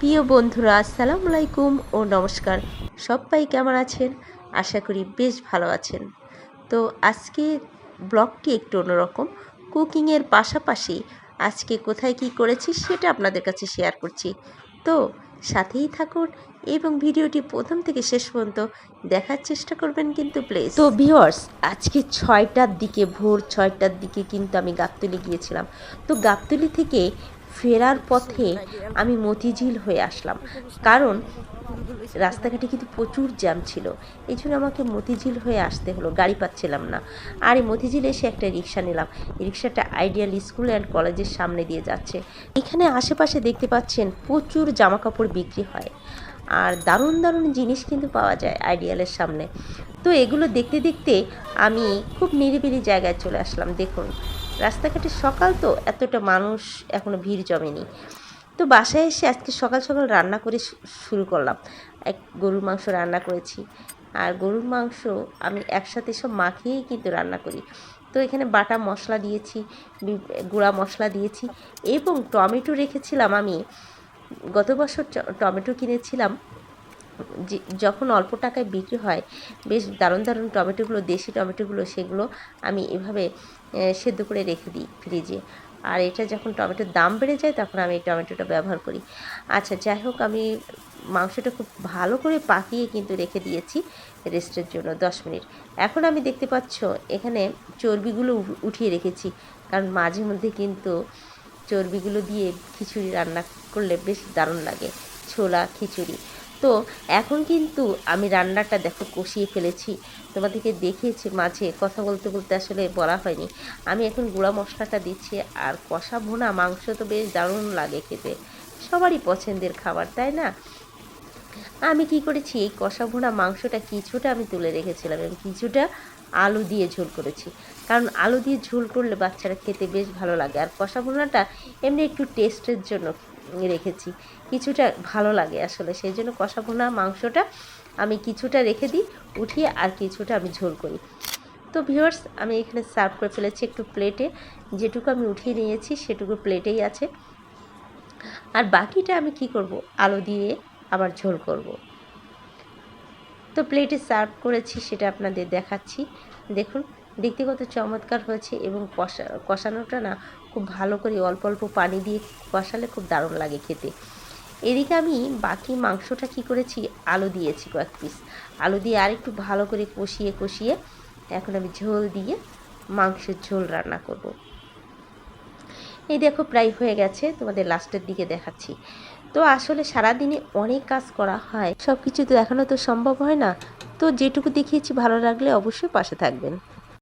প্রিয় বন্ধুরা, আসসালামু আলাইকুম ও নমস্কার। সবাই কেমন আছেন? আশা করি বেশ ভালো আছেন। তো আজকে ব্লগটি একটু অন্যরকম। কুকিংয়ের পাশাপাশি আজকে কোথায় কি করেছি সেটা আপনাদের কাছে শেয়ার করছি। তো সাথেই থাকুন এবং ভিডিওটি প্রথম থেকে শেষ পর্যন্ত দেখার চেষ্টা করবেন কিন্তু প্লিজ তো ভিওর্স আজকে ছয়টার দিকে, ভোর ছয়টার দিকে কিন্তু আমি গাবতলি গিয়েছিলাম। তো গাবতলি থেকে ফেরার পথে আমি মতিঝিল হয়ে আসলাম। কারণ রাস্তাঘাটে কিন্তু প্রচুর জ্যাম ছিল। এই জন্য আমাকে মতিঝিল হয়ে আসতে হলো। গাড়ি পাচ্ছিলাম না। আর এই মতিঝিল এসে একটা রিক্সা নিলাম। রিক্সাটা আইডিয়াল স্কুল অ্যান্ড কলেজের সামনে দিয়ে যাচ্ছে। এখানে আশেপাশে দেখতে পাচ্ছেন প্রচুর জামা কাপড় বিক্রি হয়। আর দারুণ দারুণ জিনিস কিন্তু পাওয়া যায় আইডিয়ালের সামনে। তো এগুলো দেখতে দেখতে আমি খুব নিরিবিলি জায়গায় চলে আসলাম। দেখুন রাস্তাঘাটে সকাল তো, এতটা মানুষ এখনও ভিড় জমেনি। তো বাসায় এসে আজকে সকাল সকাল রান্না করে শুরু করলাম। এক গরুর মাংস রান্না করেছি। আর গরুর মাংস আমি একসাথে সব মাখিয়েই কিন্তু রান্না করি। তো এখানে বাটা মশলা দিয়েছি গুঁড়া মশলা দিয়েছি এবং টমেটো রেখেছিলাম আমি। গত বছর টমেটো কিনেছিলাম। যখন অল্প টাকায় বিক্রি হয়, বেশ দারুণ দারুণ টমেটোগুলো, দেশি টমেটোগুলো, সেগুলো আমি এভাবে সেদ্ধ করে রেখে দিই ফ্রিজে আর এটা যখন টমেটোর দাম বেড়ে যায়, তখন আমি এই টমেটোটা ব্যবহার করি। আচ্ছা যাই হোক, আমি মাংসটা খুব ভালো করে পাকিয়ে কিন্তু রেখে দিয়েছি রেস্টের জন্য দশ মিনিট। এখন আমি দেখতে পাচ্ছ, এখানে চর্বিগুলো উঠিয়ে রেখেছি। কারণ মাঝে মধ্যে কিন্তু চর্বিগুলো দিয়ে খিচুড়ি রান্না করলে বেশ দারুণ লাগে, ছোলা, খিচুড়ি। তো এখন কিন্তু আমি রান্নাটা দেখো কষিয়ে ফেলেছি। তোমাদেরকে দেখিয়েছি মাঝে, কথা বলতে বলতে আসলে বলা হয়নি। আমি এখন গুঁড়া মশলাটা দিচ্ছি আর কষা ভোনা মাংস তো বেশ দারুণ লাগে খেতে। সবারই পছন্দের খাবার, তাই না? আমি কি করেছি, এই কষা ভোনা মাংসটা কিছুটা আমি তুলে রেখেছিলাম এবং কিছুটা আলু দিয়ে ঝোল করেছি। কারণ আলু দিয়ে ঝোল করলে বাচ্চারা খেতে বেশ ভালো লাগে। আর কষা ভোনাটা এমনি একটু টেস্টের জন্য রেখেছি। কিছুটা ভালো লাগে আসলে, সেই জন্য কষা ভুনা মাংসটা আমি কিছুটা রেখে দিই, উঠিয়ে আর কিছুটা আমি ঝোল করি। তো ভিউয়ার্স, আমি এখানে সার্ভ করে ফেলেছি একটু প্লেটে। যেটুকু আমি উঠিয়ে নিয়েছি সেটুকু প্লেটেই আছে। আর বাকিটা আমি কি করব? আলু দিয়ে আবার ঝোল করব। তো প্লেটে সার্ভ করেছি, সেটা আপনাদের দেখাচ্ছি। দেখুন দেখতে চমৎকার হয়েছে এবং কষা, কষানোটা না খুব ভালো করে অল্প অল্প পানি দিয়ে কষালে খুব দারুণ লাগে খেতে। এদিকে আমি বাকি মাংসটা কি করেছি? আলু দিয়েছি কয়েক পিস আলু দিয়ে আরেকটু ভালো করে কষিয়ে কষিয়ে এখন আমি ঝোল দিয়ে মাংসের ঝোল রান্না করব। এই দেখো প্রায় হয়ে গেছে, তোমাদের লাস্টের দিকে দেখাচ্ছি। তো আসলে সারাদিনে অনেক কাজ করা হয় সব কিছু তো দেখানো তো সম্ভব হয় না। তো যেটুকু দেখিয়েছি ভালো লাগলে অবশ্যই পাশে থাকবেন।